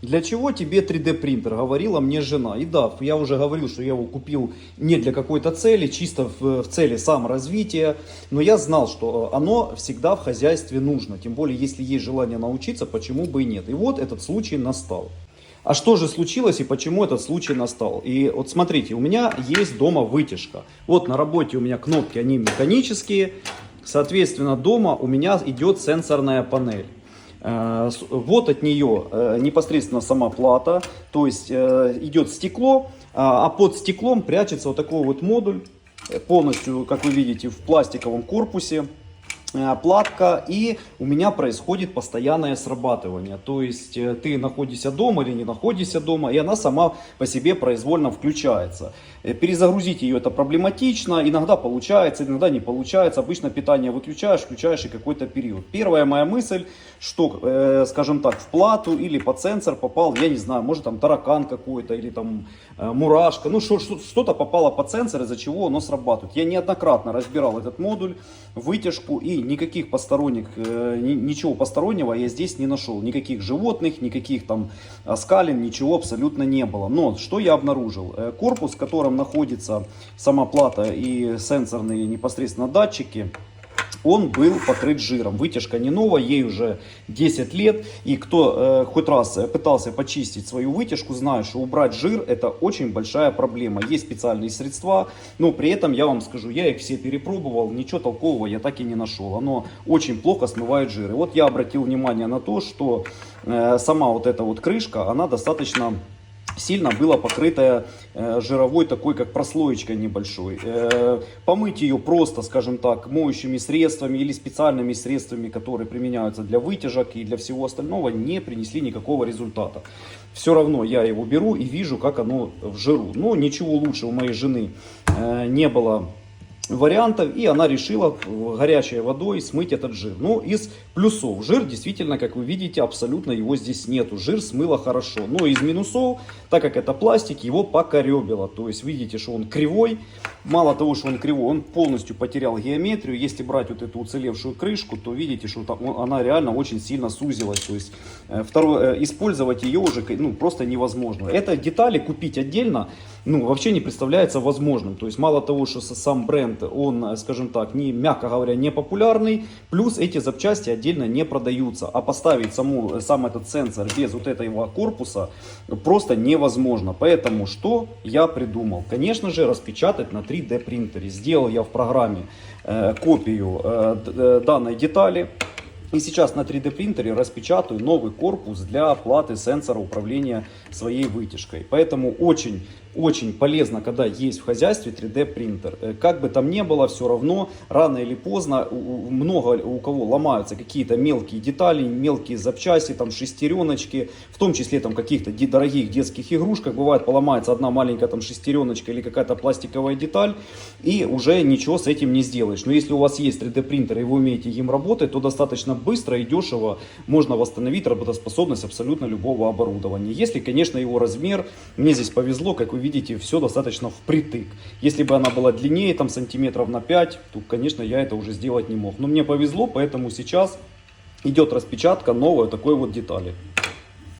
Для чего тебе 3D принтер, говорила мне жена. И да, я уже говорил, что я его купил не для какой-то цели, чисто в, в цели саморазвития. Но я знал, что оно всегда в хозяйстве нужно. Тем более, если есть желание научиться, почему бы и нет. И вот этот случай настал. А что же случилось и почему этот случай настал? И вот смотрите, у меня есть дома вытяжка. Вот на работе у меня кнопки, они механические. Соответственно, дома у меня идет сенсорная панель. Э, Вот от нее э, непосредственно сама плата, то есть э, идет стекло, а а под стеклом прячется вот такой вот модуль, полностью, как вы видите, в пластиковом корпусе платка, и у меня происходит постоянное срабатывание. То есть э, ты находишься дома или не находишься дома, и она сама по себе произвольно включается. Э, Перезагрузить ее это проблематично, иногда получается, иногда не получается. Обычно питание выключаешь, включаешь и какой-то период. Первая моя мысль, что, э, скажем так, в плату или под сенсор попал, я не знаю, может там таракан какой-то или там э, мурашка, ну что-то попало под сенсор, из-за чего оно срабатывает. Я неоднократно разбирал этот модуль, вытяжку и никаких посторонних, э, ни- ничего постороннего я здесь не нашел. Никаких животных, никаких там скалин, ничего абсолютно не было. Но что я обнаружил? Э, Корпус, в котором находится сама плата и сенсорные непосредственно датчики, он был покрыт жиром. Вытяжка не новая, ей уже 10 лет. И кто э, хоть раз э, пытался почистить свою вытяжку, знает, что убрать жир это очень большая проблема. Есть специальные средства, но при этом я вам скажу, я их все перепробовал, ничего толкового я так и не нашел. Оно очень плохо смывает жир. И вот я обратил внимание на то, что э, сама вот эта вот крышка, она достаточно сильно была покрытая э, жировой такой, как прослоечкой небольшой. Э, помыть ее просто, скажем так, моющими средствами или специальными средствами, которые применяются для вытяжек и для всего остального, не принесли никакого результата. Все равно я его беру и вижу, как оно в жиру. Но ничего лучше у моей жены э, не было вариантов, и она решила в- горячей водой смыть этот жир. Но из плюсов жир действительно, как вы видите, абсолютно его здесь нету. Жир смыло хорошо. Но из минусов, так как это пластик, его покоребило. То есть видите, что он кривой. Мало того, что он кривой, он полностью потерял геометрию. Если брать вот эту уцелевшую крышку, то видите, что там он- она реально очень сильно сузилась. То есть э, второе, э, использовать ее уже ну, просто невозможно. Это детали купить отдельно ну, вообще не представляется возможным. То есть мало того, что сам бренд, он, э, скажем так, не, мягко говоря, не популярный, плюс эти запчасти отдельно не продаются. А поставить саму, сам этот сенсор без вот этого корпуса просто невозможно. Поэтому что я придумал? Конечно же, распечатать на 3D принтере. Сделал я в программе э, копию э, э, данной детали. И сейчас на 3D принтере распечатаю новый корпус для платы сенсора управления своей вытяжкой. Поэтому очень, очень полезно, когда есть в хозяйстве 3D принтер. Э, Как бы там ни было, все равно рано или поздно много у кого ломаются какие-то мелкие детали, мелкие запчасти, там шестереночки, в том числе там каких-то дорогих детских игрушках. Бывает поломается одна маленькая там шестереночка или какая-то пластиковая деталь, и уже ничего с этим не сделаешь. Но если у вас есть 3D принтер и вы умеете им работать, то достаточно быстро и дешево можно восстановить работоспособность абсолютно любого оборудования. Если, конечно, его размер, мне здесь повезло, как вы видите, все достаточно впритык. Если бы она была длиннее, там сантиметров на 5, то, конечно, я это уже сделать не мог. Но мне повезло, поэтому сейчас идет распечатка новой такой вот детали.